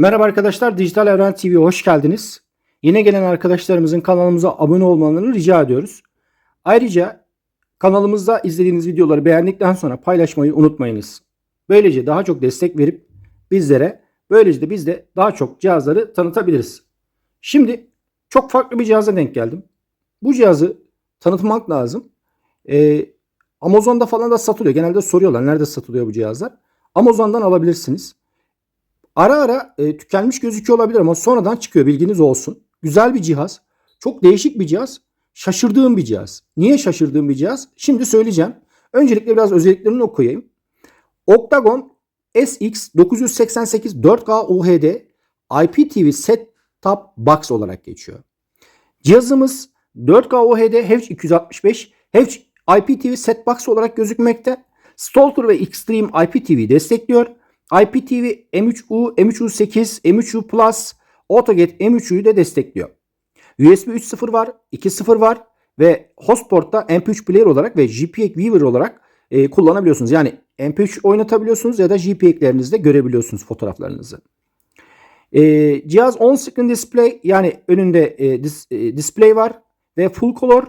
Merhaba arkadaşlar, Dijital Evren TV'ye hoş geldiniz. Yine gelen arkadaşlarımızın kanalımıza abone olmalarını rica ediyoruz. Ayrıca kanalımızda izlediğiniz videoları beğendikten sonra paylaşmayı unutmayınız. Böylece daha çok destek verip bizlere, böylece de biz de daha çok cihazları tanıtabiliriz. Şimdi çok farklı bir cihaza denk geldim. Bu cihazı tanıtmak lazım. Ee, Amazon'da falan da satılıyor. Genelde soruyorlar nerede satılıyor bu cihazlar. Amazon'dan alabilirsiniz. Ara ara e, tükenmiş gözüküyor olabilir ama sonradan çıkıyor bilginiz olsun. Güzel bir cihaz. Çok değişik bir cihaz. Şaşırdığım bir cihaz. Niye şaşırdığım bir cihaz? Şimdi söyleyeceğim. Öncelikle biraz özelliklerini okuyayım. Octagon SX 988 4K UHD IPTV Set Top Box olarak geçiyor. Cihazımız 4K UHD Hevc 265 Hevc IPTV Set Box olarak gözükmekte. Stalker ve Extreme IPTV destekliyor. IPTV M3U, M3U8, M3U Plus, AutoGate M3U'yu de destekliyor. USB 3.0 var, 2.0 var ve Hostport'ta MP3 player olarak ve JPEG Viewer olarak e, kullanabiliyorsunuz. Yani MP3 oynatabiliyorsunuz ya da JPEG'lerinizde görebiliyorsunuz fotoğraflarınızı. E, cihaz on screen display yani önünde e, dis, e, display var ve full color.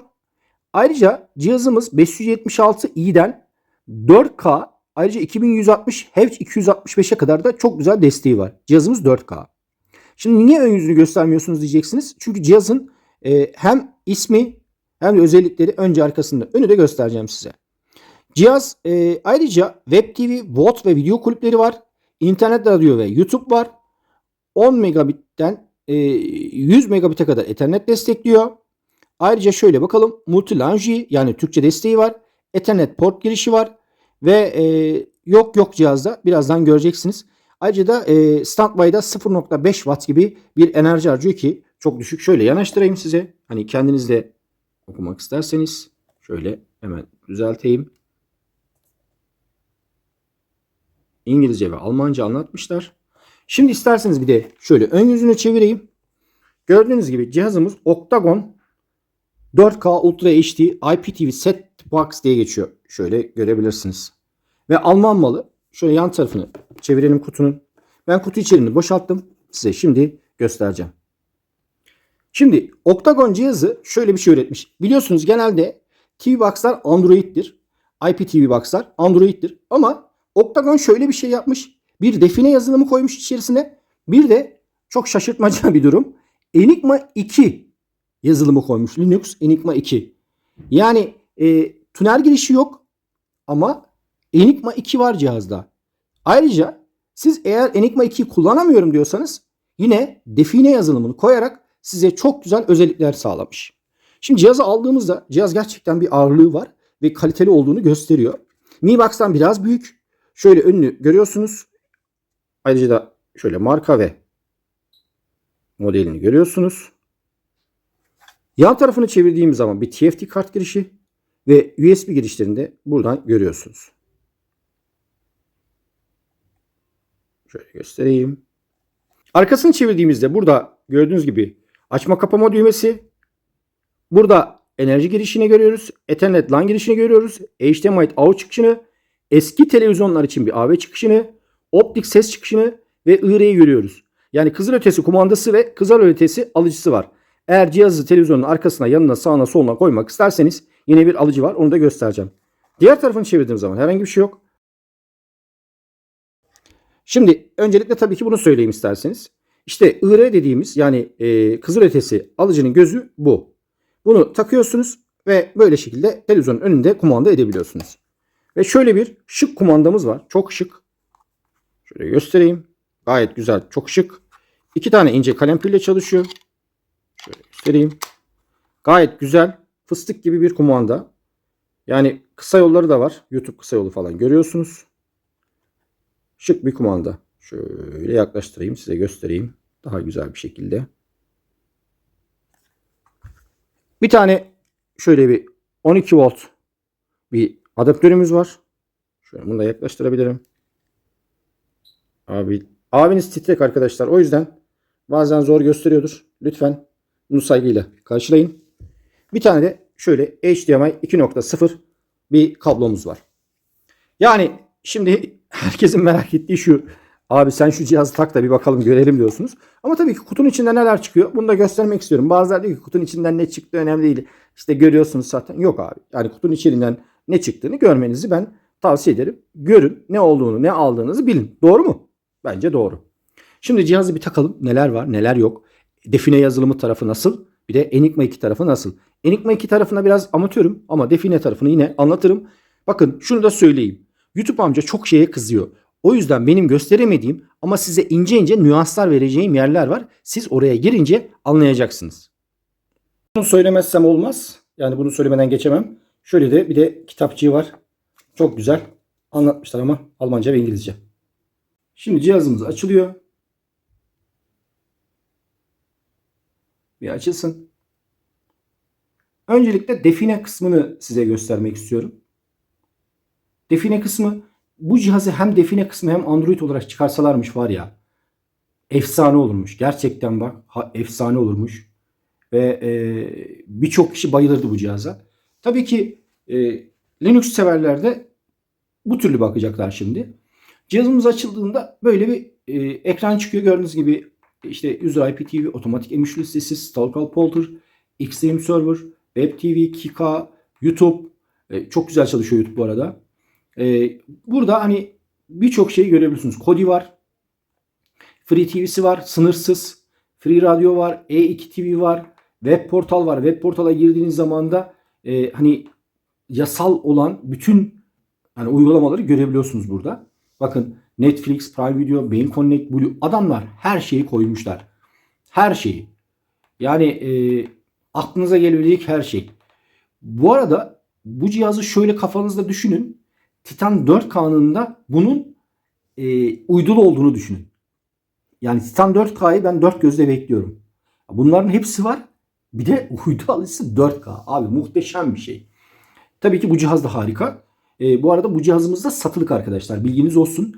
Ayrıca cihazımız 576i'den 4K ayrıca 2160 Hz 265'e kadar da çok güzel desteği var. Cihazımız 4K. Şimdi niye ön yüzünü göstermiyorsunuz diyeceksiniz. Çünkü cihazın e, hem ismi hem de özellikleri önce arkasında. Önü de göstereceğim size. Cihaz e, ayrıca Web TV, VOD ve video kulüpleri var. İnternet radyo ve YouTube var. 10 megabitten e, 100 megabit'e kadar Ethernet destekliyor. Ayrıca şöyle bakalım. Multi Langi yani Türkçe desteği var. Ethernet port girişi var. Ve e, yok yok cihazda birazdan göreceksiniz. Ayrıca da e, standby'da 0.5 watt gibi bir enerji harcıyor ki çok düşük. Şöyle yanaştırayım size. Hani kendiniz de okumak isterseniz şöyle hemen düzelteyim. İngilizce ve Almanca anlatmışlar. Şimdi isterseniz bir de şöyle ön yüzünü çevireyim. Gördüğünüz gibi cihazımız Octagon 4K Ultra HD IPTV Set Box diye geçiyor. Şöyle görebilirsiniz. Ve Alman malı. Şöyle yan tarafını çevirelim kutunun. Ben kutu içeriğini boşalttım. Size şimdi göstereceğim. Şimdi Octagon cihazı şöyle bir şey üretmiş. Biliyorsunuz genelde TV Box'lar Android'dir. IPTV Box'lar Android'dir. Ama Octagon şöyle bir şey yapmış. Bir define yazılımı koymuş içerisine. Bir de çok şaşırtmaca bir durum. Enigma 2 yazılımı koymuş. Linux Enigma 2. Yani e, tünel girişi yok ama Enigma 2 var cihazda. Ayrıca siz eğer Enigma 2'yi kullanamıyorum diyorsanız yine define yazılımını koyarak size çok güzel özellikler sağlamış. Şimdi cihazı aldığımızda cihaz gerçekten bir ağırlığı var ve kaliteli olduğunu gösteriyor. Mi Box'tan biraz büyük. Şöyle önünü görüyorsunuz. Ayrıca da şöyle marka ve modelini görüyorsunuz. Yan tarafını çevirdiğimiz zaman bir TFT kart girişi ve USB girişlerini de buradan görüyorsunuz. Şöyle göstereyim. Arkasını çevirdiğimizde burada gördüğünüz gibi açma kapama düğmesi. Burada enerji girişini görüyoruz. Ethernet LAN girişini görüyoruz. HDMI out çıkışını. Eski televizyonlar için bir AV çıkışını. Optik ses çıkışını ve IR'yi görüyoruz. Yani kızılötesi kumandası ve kızılötesi alıcısı var. Eğer cihazı televizyonun arkasına, yanına, sağına, soluna koymak isterseniz yine bir alıcı var. Onu da göstereceğim. Diğer tarafını çevirdiğim zaman herhangi bir şey yok. Şimdi öncelikle tabii ki bunu söyleyeyim isterseniz. İşte IR dediğimiz yani e, kızılötesi alıcının gözü bu. Bunu takıyorsunuz ve böyle şekilde televizyonun önünde kumanda edebiliyorsunuz. Ve şöyle bir şık kumandamız var. Çok şık. Şöyle göstereyim. Gayet güzel, çok şık. İki tane ince kalem pille çalışıyor. Şöyle göstereyim. Gayet güzel. Fıstık gibi bir kumanda. Yani kısa yolları da var. YouTube kısa yolu falan görüyorsunuz. Şık bir kumanda. Şöyle yaklaştırayım size göstereyim. Daha güzel bir şekilde. Bir tane şöyle bir 12 volt bir adaptörümüz var. Şöyle bunu da yaklaştırabilirim. Abi, abiniz titrek arkadaşlar. O yüzden bazen zor gösteriyordur. Lütfen bunu saygıyla karşılayın. Bir tane de şöyle HDMI 2.0 bir kablomuz var. Yani şimdi herkesin merak ettiği şu Abi sen şu cihazı tak da bir bakalım görelim diyorsunuz. Ama tabii ki kutunun içinde neler çıkıyor bunu da göstermek istiyorum. Bazıları diyor ki kutunun içinden ne çıktı önemli değil. İşte görüyorsunuz zaten. Yok abi. Yani kutunun içinden ne çıktığını görmenizi ben tavsiye ederim. Görün ne olduğunu ne aldığınızı bilin. Doğru mu? Bence doğru. Şimdi cihazı bir takalım. Neler var neler yok. Define yazılımı tarafı nasıl? Bir de Enigma 2 tarafı nasıl? Enigma 2 tarafına biraz amatörüm ama Define tarafını yine anlatırım. Bakın şunu da söyleyeyim. YouTube amca çok şeye kızıyor. O yüzden benim gösteremediğim ama size ince ince nüanslar vereceğim yerler var. Siz oraya girince anlayacaksınız. Bunu söylemezsem olmaz. Yani bunu söylemeden geçemem. Şöyle de bir de kitapçığı var. Çok güzel anlatmışlar ama Almanca ve İngilizce. Şimdi cihazımız açılıyor. Bir açılsın. Öncelikle define kısmını size göstermek istiyorum. Define kısmı bu cihazı hem define kısmı hem Android olarak çıkarsalarmış var ya efsane olurmuş. Gerçekten bak ha, efsane olurmuş. Ve e, birçok kişi bayılırdı bu cihaza. Tabii ki e, Linux severler de bu türlü bakacaklar şimdi. Cihazımız açıldığında böyle bir e, ekran çıkıyor. Gördüğünüz gibi işte User IPTV, otomatik emiş listesi, Stalker Polter, Xtreme Server, Web TV, Kika, YouTube. E, çok güzel çalışıyor YouTube bu arada. E, burada hani birçok şeyi görebilirsiniz. Kodi var. Free TV'si var. Sınırsız. Free Radyo var. E2 TV var. Web portal var. Web portala girdiğiniz zaman da e, hani yasal olan bütün hani uygulamaları görebiliyorsunuz burada. Bakın Netflix, Prime Video, Bein Connect, Blue adamlar her şeyi koymuşlar. Her şeyi. Yani e, aklınıza gelebilecek her şey. Bu arada bu cihazı şöyle kafanızda düşünün. Titan 4 kanununda bunun e, uydulu olduğunu düşünün. Yani Titan 4K'yı ben 4 gözle bekliyorum. Bunların hepsi var. Bir de uydu alıcısı 4K. Abi muhteşem bir şey. Tabii ki bu cihaz da harika. E, bu arada bu cihazımız da satılık arkadaşlar. Bilginiz olsun.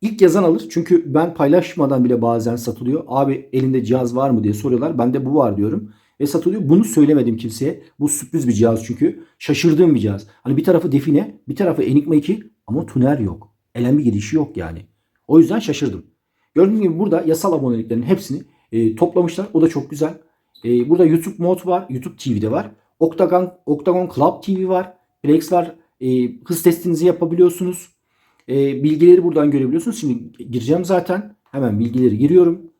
İlk yazan alır. Çünkü ben paylaşmadan bile bazen satılıyor. Abi elinde cihaz var mı diye soruyorlar. Bende bu var diyorum. Ve satılıyor. Bunu söylemedim kimseye. Bu sürpriz bir cihaz çünkü. Şaşırdığım bir cihaz. Hani bir tarafı Define, bir tarafı Enigma 2 ama tuner yok. LM girişi yok yani. O yüzden şaşırdım. Gördüğünüz gibi burada yasal aboneliklerin hepsini e, toplamışlar. O da çok güzel. E, burada YouTube mod var. YouTube TV'de var. Octagon, Octagon Club TV var. Plex var. E, hız testinizi yapabiliyorsunuz. E, bilgileri buradan görebiliyorsunuz. Şimdi gireceğim zaten. Hemen bilgileri giriyorum.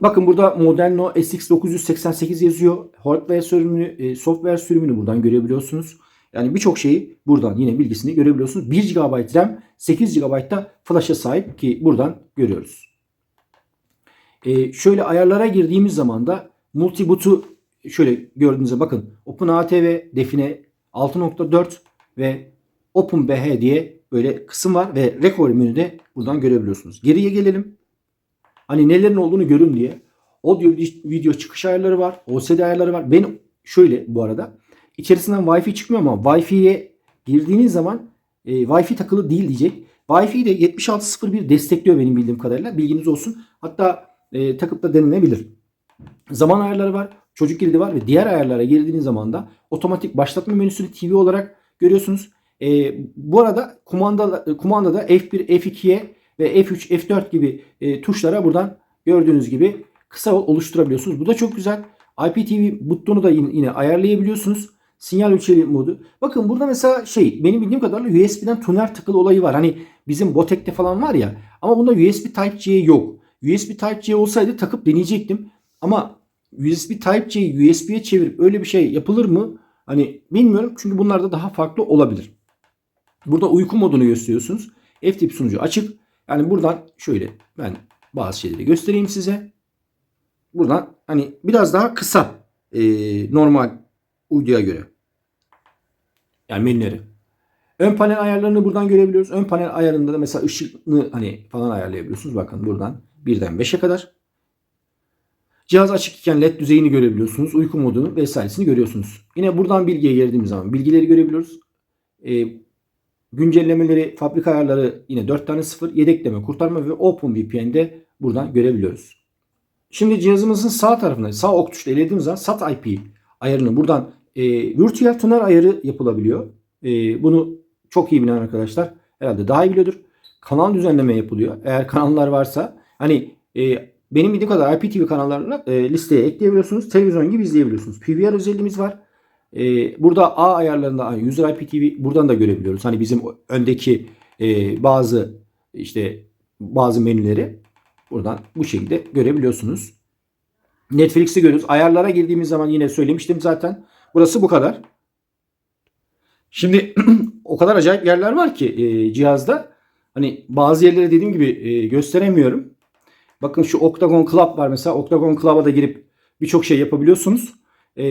Bakın burada Moderno SX988 yazıyor. Hardware sürümünü, e, software sürümünü buradan görebiliyorsunuz. Yani birçok şeyi buradan yine bilgisini görebiliyorsunuz. 1 GB RAM, 8 GB da flash'a sahip ki buradan görüyoruz. E, şöyle ayarlara girdiğimiz zaman da multiboot'u şöyle gördüğünüzde bakın OpenATV, Define 6.4 ve OpenBH diye böyle kısım var ve rekor menüde buradan görebiliyorsunuz. Geriye gelelim. Hani nelerin olduğunu görün diye. Audio video çıkış ayarları var. OSD ayarları var. Ben şöyle bu arada içerisinden Wi-Fi çıkmıyor ama Wi-Fi'ye girdiğiniz zaman e, Wi-Fi takılı değil diyecek. Wi-Fi de 7601 destekliyor benim bildiğim kadarıyla. Bilginiz olsun. Hatta e, takıp da denenebilir. Zaman ayarları var. Çocuk kilidi var ve diğer ayarlara girdiğiniz zaman da otomatik başlatma menüsünü TV olarak görüyorsunuz. E, bu arada kumanda kumandada F1, F2'ye ve F3, F4 gibi e, tuşlara buradan gördüğünüz gibi kısa oluşturabiliyorsunuz. Bu da çok güzel. IPTV butonu da yine, ayarlayabiliyorsunuz. Sinyal ölçeri modu. Bakın burada mesela şey benim bildiğim kadarıyla USB'den tuner takılı olayı var. Hani bizim Botek'te falan var ya. Ama bunda USB Type-C yok. USB Type-C olsaydı takıp deneyecektim. Ama USB Type-C'yi USB'ye çevirip öyle bir şey yapılır mı? Hani bilmiyorum. Çünkü bunlarda daha farklı olabilir. Burada uyku modunu gösteriyorsunuz. F-tip sunucu açık. Yani buradan şöyle ben bazı şeyleri göstereyim size. Buradan hani biraz daha kısa e, normal uyduya göre. Yani menüleri. Ön panel ayarlarını buradan görebiliyoruz. Ön panel ayarında da mesela ışığını hani falan ayarlayabiliyorsunuz. Bakın buradan 1'den 5'e kadar. Cihaz açık iken led düzeyini görebiliyorsunuz. Uyku modunu vesairesini görüyorsunuz. Yine buradan bilgiye girdiğimiz zaman bilgileri görebiliyoruz. E, güncellemeleri, fabrika ayarları yine 4 tane 0, yedekleme, kurtarma ve OpenVPN'de buradan görebiliyoruz. Şimdi cihazımızın sağ tarafında sağ ok tuşla elediğimiz zaman SAT IP ayarını buradan e, virtual tuner ayarı yapılabiliyor. E, bunu çok iyi bilen arkadaşlar herhalde daha iyi biliyordur. kanal düzenleme yapılıyor. Eğer kanallar varsa hani e, benim bildiğim kadar IPTV kanallarını e, listeye ekleyebiliyorsunuz. Televizyon gibi izleyebiliyorsunuz. PVR özelliğimiz var. E, burada A ayarlarında User IPTV buradan da görebiliyoruz. Hani bizim öndeki e, bazı işte bazı menüleri buradan bu şekilde görebiliyorsunuz. Netflix'i görüyoruz. Ayarlara girdiğimiz zaman yine söylemiştim zaten. Burası bu kadar. Şimdi o kadar acayip yerler var ki e, cihazda. Hani bazı yerleri dediğim gibi e, gösteremiyorum. Bakın şu Octagon Club var mesela. Octagon Club'a da girip birçok şey yapabiliyorsunuz. E,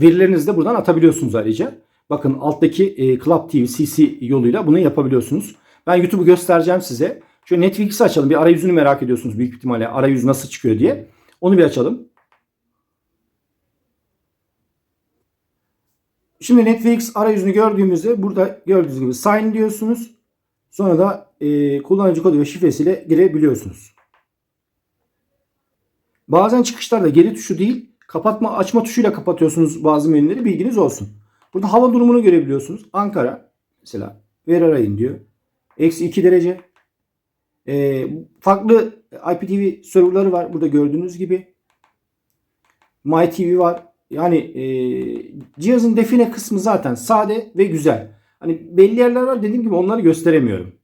verilerinizi de buradan atabiliyorsunuz ayrıca. Bakın alttaki e, Club TV CC yoluyla bunu yapabiliyorsunuz. Ben YouTube'u göstereceğim size. Şöyle Netflix'i açalım. Bir arayüzünü merak ediyorsunuz büyük ihtimalle. Arayüz nasıl çıkıyor diye. Onu bir açalım. Şimdi Netflix arayüzünü gördüğümüzde burada gördüğünüz gibi sign diyorsunuz. Sonra da e, kullanıcı kodu ve şifresiyle girebiliyorsunuz. Bazen çıkışlarda geri tuşu değil kapatma açma tuşuyla kapatıyorsunuz bazı menüleri bilginiz olsun. Burada hava durumunu görebiliyorsunuz. Ankara mesela ver arayın diyor. Eksi 2 derece. E, farklı IPTV serverları var burada gördüğünüz gibi. MyTV var. Yani e, cihazın define kısmı zaten sade ve güzel. Hani belli yerler var dediğim gibi onları gösteremiyorum.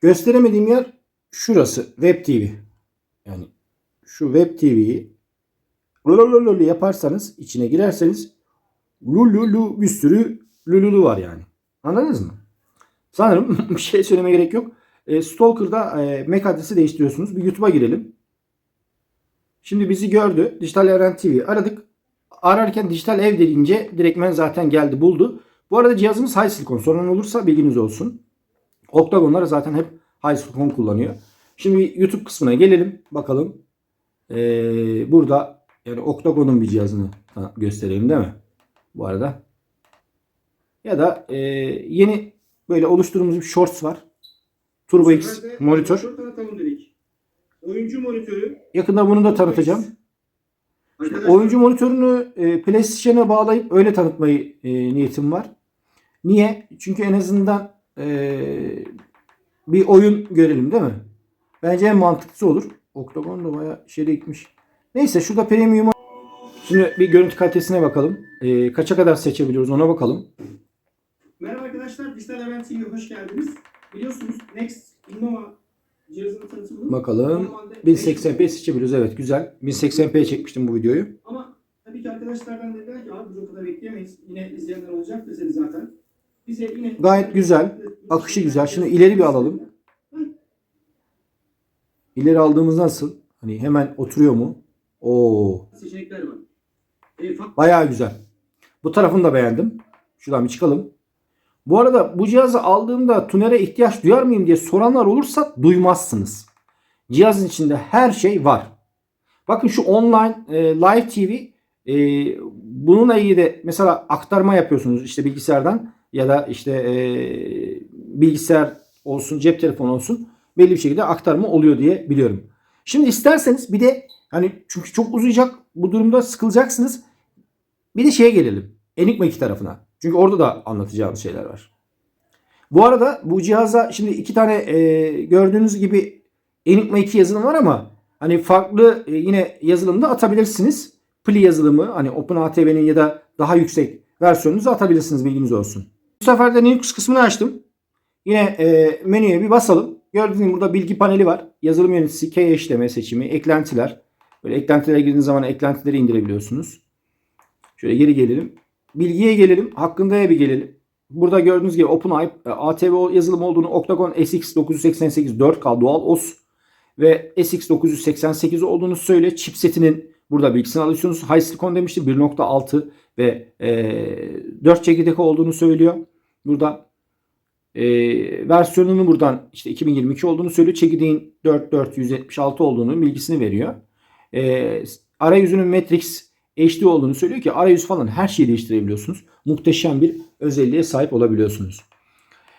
Gösteremediğim yer şurası Web TV. Yani şu Web TV'yi lulululu yaparsanız içine girerseniz lululu bir sürü lululu var yani. Anladınız mı? Sanırım bir şey söyleme gerek yok. E, Stalker'da e, MAC adresi değiştiriyorsunuz. Bir YouTube'a girelim. Şimdi bizi gördü. Dijital Evren TV aradık. Ararken dijital ev deyince direktmen zaten geldi buldu. Bu arada cihazımız high silikon. Sorun olursa bilginiz olsun. Octagon'lar zaten hep high silikon kullanıyor. Şimdi YouTube kısmına gelelim. Bakalım. Ee, burada yani Octagon'un bir cihazını gösterelim değil mi? Bu arada. Ya da e, yeni böyle oluşturduğumuz bir shorts var. Turbo X monitör. Oyuncu monitörü. Yakında bunu da tanıtacağım. Oyuncu monitörünü e, PlayStation'a bağlayıp öyle tanıtmayı e, niyetim var. Niye? Çünkü en azından e, bir oyun görelim değil mi? Bence en mantıklısı olur. Octagon da bayağı şeyde gitmiş. Neyse şurada premium Şimdi bir görüntü kalitesine bakalım. E, kaça kadar seçebiliyoruz ona bakalım. Merhaba arkadaşlar. Dijital Evren TV'ye hoş geldiniz. Biliyorsunuz Next Innova cihazının tanıtımını. Bakalım. Normalde 1080p seçebiliyoruz. Evet güzel. 1080p çekmiştim bu videoyu. Ama tabii ki arkadaşlardan dediler ki abi biz o kadar bekleyemeyiz. Yine izleyenler olacak deseniz zaten. Bize yine Gayet güzel. Akışı güzel. Şimdi ileri bir alalım. İleri aldığımız nasıl? Hani hemen oturuyor mu? Oo. Seçenekler var. E, Bayağı güzel. Bu tarafını da beğendim. Şuradan bir çıkalım. Bu arada bu cihazı aldığımda tunere ihtiyaç duyar mıyım diye soranlar olursa duymazsınız. Cihazın içinde her şey var. Bakın şu online e, live TV e, bununla ilgili de mesela aktarma yapıyorsunuz işte bilgisayardan ya da işte e, bilgisayar olsun cep telefonu olsun belli bir şekilde aktarma oluyor diye biliyorum. Şimdi isterseniz bir de hani çünkü çok uzayacak bu durumda sıkılacaksınız. Bir de şeye gelelim. Enigma 2 tarafına. Çünkü orada da anlatacağımız şeyler var. Bu arada bu cihaza şimdi iki tane e, gördüğünüz gibi Enigma 2 yazılım var ama hani farklı e, yine yazılımda atabilirsiniz. Pli yazılımı hani OpenATV'nin ya da daha yüksek versiyonunuzu atabilirsiniz bilginiz olsun. Bu sefer de Linux kısmını açtım. Yine e, menüye bir basalım. Gördüğünüz gibi burada bilgi paneli var. Yazılım yöneticisi, key eşleme seçimi, eklentiler. Böyle eklentilere girdiğiniz zaman eklentileri indirebiliyorsunuz. Şöyle geri gelelim. Bilgiye gelelim. Hakkında'ya bir gelelim. Burada gördüğünüz gibi OpenAI ATV yazılım olduğunu Octagon SX 988 4K doğal OS ve SX 988 olduğunu söyle. Chipsetinin burada bilgisini alıyorsunuz. High Silicon demiştim 1.6 ve e, 4 çekirdek olduğunu söylüyor. Burada e, versiyonunu buradan işte 2022 olduğunu söylüyor. Çekirdeğin 4476 olduğunu bilgisini veriyor. E, arayüzünün Matrix HD olduğunu söylüyor ki arayüz falan her şeyi değiştirebiliyorsunuz. Muhteşem bir özelliğe sahip olabiliyorsunuz.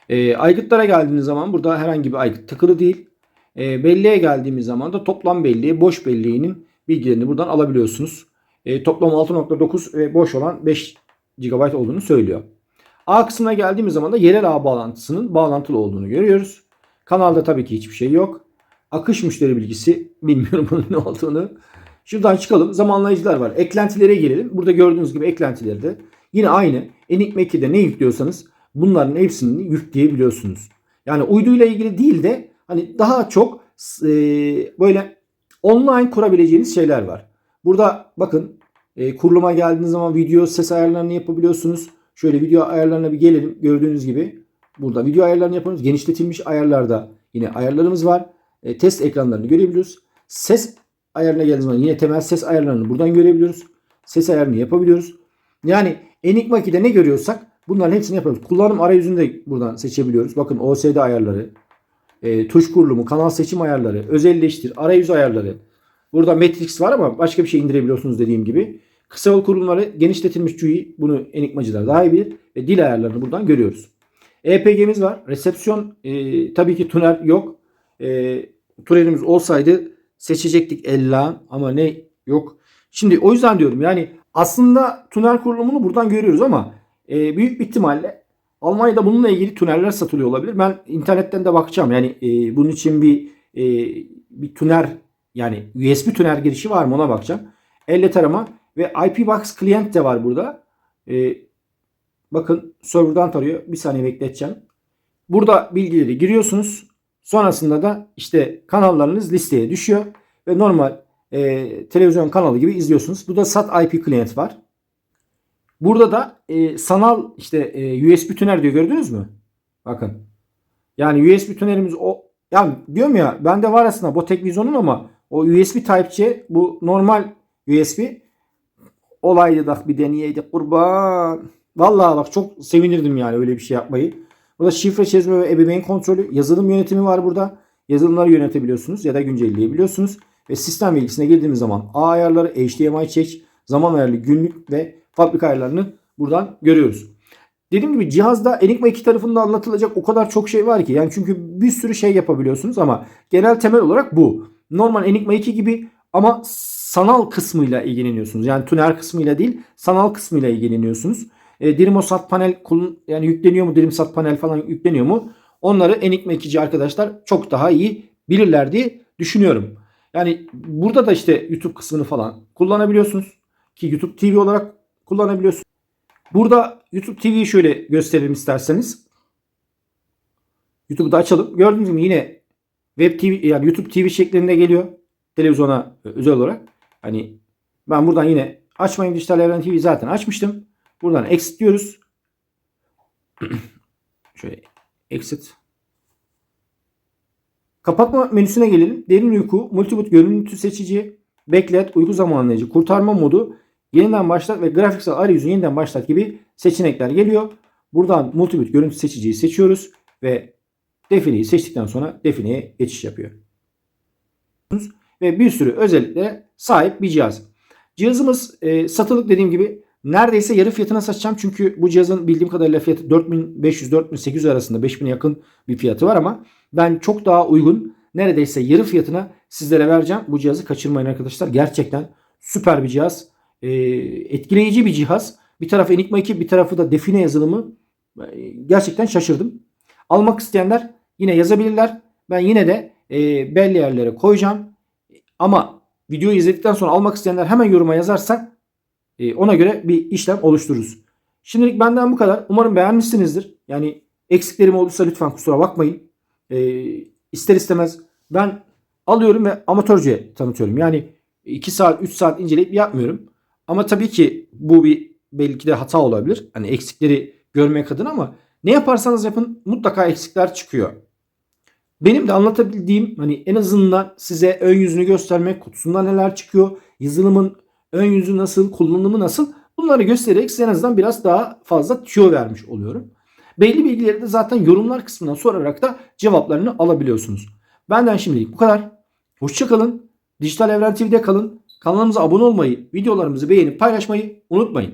E, aygıtlara geldiğiniz zaman burada herhangi bir aygıt takılı değil. E, belleğe geldiğimiz zaman da toplam belleği, boş belleğinin bilgilerini buradan alabiliyorsunuz. E, toplam 6.9 ve boş olan 5 GB olduğunu söylüyor. A kısmına geldiğimiz zaman da yerel ağ bağlantısının bağlantılı olduğunu görüyoruz. Kanalda tabii ki hiçbir şey yok. Akış müşteri bilgisi bilmiyorum bunun ne olduğunu. Şuradan çıkalım. Zamanlayıcılar var. Eklentilere gelelim. Burada gördüğünüz gibi eklentileri de yine aynı. Enigma 2'de ne yüklüyorsanız bunların hepsini yükleyebiliyorsunuz. Yani uyduyla ilgili değil de hani daha çok e, böyle online kurabileceğiniz şeyler var. Burada bakın e, kuruluma geldiğiniz zaman video ses ayarlarını yapabiliyorsunuz. Şöyle video ayarlarına bir gelelim. Gördüğünüz gibi burada video ayarlarını yapıyoruz. Genişletilmiş ayarlarda yine ayarlarımız var. E, test ekranlarını görebiliyoruz. Ses ayarına geldiğimiz zaman yine temel ses ayarlarını buradan görebiliyoruz. Ses ayarını yapabiliyoruz. Yani Enigma 2'de ne görüyorsak bunların hepsini yapıyoruz. Kullanım arayüzünü de buradan seçebiliyoruz. Bakın OSD ayarları, e, tuş kurulumu, kanal seçim ayarları, özelleştir, arayüz ayarları. Burada Matrix var ama başka bir şey indirebiliyorsunuz dediğim gibi. Kısa yol kurulumları genişletilmiş GUI bunu enigmacılar daha iyi bilir. Ve dil ayarlarını buradan görüyoruz. EPG'miz var. Resepsiyon e, tabii ki tünel yok. E, tünelimiz olsaydı seçecektik Ella ama ne yok. Şimdi o yüzden diyorum yani aslında tünel kurulumunu buradan görüyoruz ama e, büyük bir ihtimalle Almanya'da bununla ilgili tüneller satılıyor olabilir. Ben internetten de bakacağım. Yani e, bunun için bir e, bir tüner yani USB tüner girişi var mı ona bakacağım. Elle tarama ve IP Box Client de var burada. E, bakın serverdan tarıyor. Bir saniye bekleteceğim. Burada bilgileri giriyorsunuz. Sonrasında da işte kanallarınız listeye düşüyor ve normal e, televizyon kanalı gibi izliyorsunuz. Burada SAT IP Client var. Burada da e, sanal işte e, USB tüner diyor gördünüz mü? Bakın. Yani USB tünerimiz o yani diyorum ya bende var aslında Botek Vision'un ama o USB Type-C bu normal USB olaydı da bir deneyeydik kurban. Vallahi bak çok sevinirdim yani öyle bir şey yapmayı. Burada şifre çözme ve ebeveyn kontrolü, yazılım yönetimi var burada. Yazılımları yönetebiliyorsunuz ya da güncelleyebiliyorsunuz. Ve sistem bilgisine girdiğimiz zaman A ayarları, HDMI çek, zaman ayarlı günlük ve fabrika ayarlarını buradan görüyoruz. Dediğim gibi cihazda Enigma 2 tarafında anlatılacak o kadar çok şey var ki. Yani çünkü bir sürü şey yapabiliyorsunuz ama genel temel olarak bu. Normal Enigma 2 gibi ama sanal kısmıyla ilgileniyorsunuz. Yani tünel kısmıyla değil, sanal kısmıyla ilgileniyorsunuz. E, Dirmosat panel kullan- yani yükleniyor mu? Dirmosat panel falan yükleniyor mu? Onları Enigma 2'ci arkadaşlar çok daha iyi bilirler diye düşünüyorum. Yani burada da işte YouTube kısmını falan kullanabiliyorsunuz. Ki YouTube TV olarak kullanabiliyorsunuz. Burada YouTube TV'yi şöyle gösterelim isterseniz. YouTube'u da açalım. Gördüğünüz gibi yine Web TV yani YouTube TV şeklinde geliyor. Televizyona özel olarak. Hani ben buradan yine açmayın dijital evren TV zaten açmıştım. Buradan exit diyoruz. şöyle exit. Kapatma menüsüne gelelim. Derin uyku, multiboot görüntü seçici, beklet, uyku zamanlayıcı, kurtarma modu, yeniden başlat ve grafiksel arayüzü yeniden başlat gibi seçenekler geliyor. Buradan multiboot görüntü seçiciyi seçiyoruz ve defineyi seçtikten sonra defineye geçiş yapıyor. Ve bir sürü özelliklere sahip bir cihaz. Cihazımız e, satılık dediğim gibi neredeyse yarı fiyatına satacağım. Çünkü bu cihazın bildiğim kadarıyla fiyatı 4500-4800 arasında 5000'e yakın bir fiyatı var ama ben çok daha uygun neredeyse yarı fiyatına sizlere vereceğim. Bu cihazı kaçırmayın arkadaşlar. Gerçekten süper bir cihaz. E, etkileyici bir cihaz. Bir tarafı Enigma 2 bir tarafı da Define yazılımı. E, gerçekten şaşırdım. Almak isteyenler yine yazabilirler. Ben yine de e, belli yerlere koyacağım. Ama videoyu izledikten sonra almak isteyenler hemen yoruma yazarsa e, ona göre bir işlem oluştururuz. Şimdilik benden bu kadar. Umarım beğenmişsinizdir. Yani eksiklerim olduysa lütfen kusura bakmayın. E, ister istemez ben alıyorum ve amatörce tanıtıyorum. Yani 2 saat 3 saat inceleyip yapmıyorum. Ama tabii ki bu bir belki de hata olabilir. Hani eksikleri görmek adına ama ne yaparsanız yapın mutlaka eksikler çıkıyor. Benim de anlatabildiğim hani en azından size ön yüzünü göstermek, kutusunda neler çıkıyor, yazılımın ön yüzü nasıl, kullanımı nasıl bunları göstererek size en azından biraz daha fazla tüyo vermiş oluyorum. Belli bilgileri de zaten yorumlar kısmından sorarak da cevaplarını alabiliyorsunuz. Benden şimdilik bu kadar. Hoşçakalın. Dijital Evren TV'de kalın. Kanalımıza abone olmayı, videolarımızı beğenip paylaşmayı unutmayın.